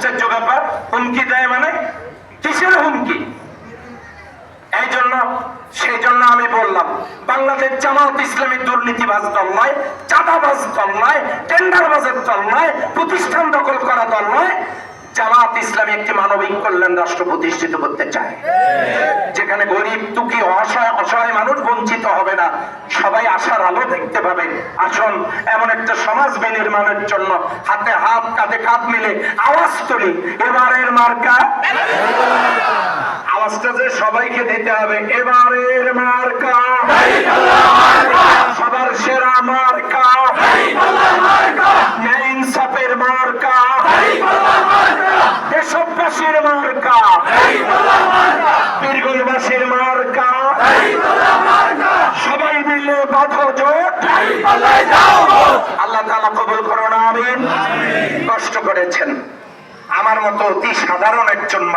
আশ্চর্য ব্যাপার। হুমকি দেয় মানে? কিসের হুমকি? এই জন্য, সেই জন্য আমি বললাম, বাংলাদেশ জামাত ইসলামী দুর্নীতিবাজ দল নয়, চাঁদাবাজ দল নয়, টেন্ডারবাজের দল নয়, প্রতিষ্ঠান দখল করা দল নয়। জামাত ইসলামী একটি মানবিক কল্যাণ রাষ্ট্র প্রতিষ্ঠিত করতে চায়। গরিব দুঃখী অসহায় অসহায় মানুষ বঞ্চিত হবে না। সবাই আশার আলো দেখতে পাবে। আসুন, এমন একটা সমাজ বিনির্মাণের জন্য হাতে হাত, কাঁধে কাঁধ মিলে আওয়াজ তুলি। এবারের মার্কা? আওয়াজটা যে সবাইকে দিতে হবে। এবারের মার্কা? সবার সেরা মার্কা? মার্কা? দেশবাসীর মার্কা? বীরগঞ্জবাসীর মার্কা। সবাই মিলে বাধ জোট। আল্লাহ তালা কবুল করোনা, আমিন। কষ্ট করেছেন। আমার মতো অতি সাধারণ একজন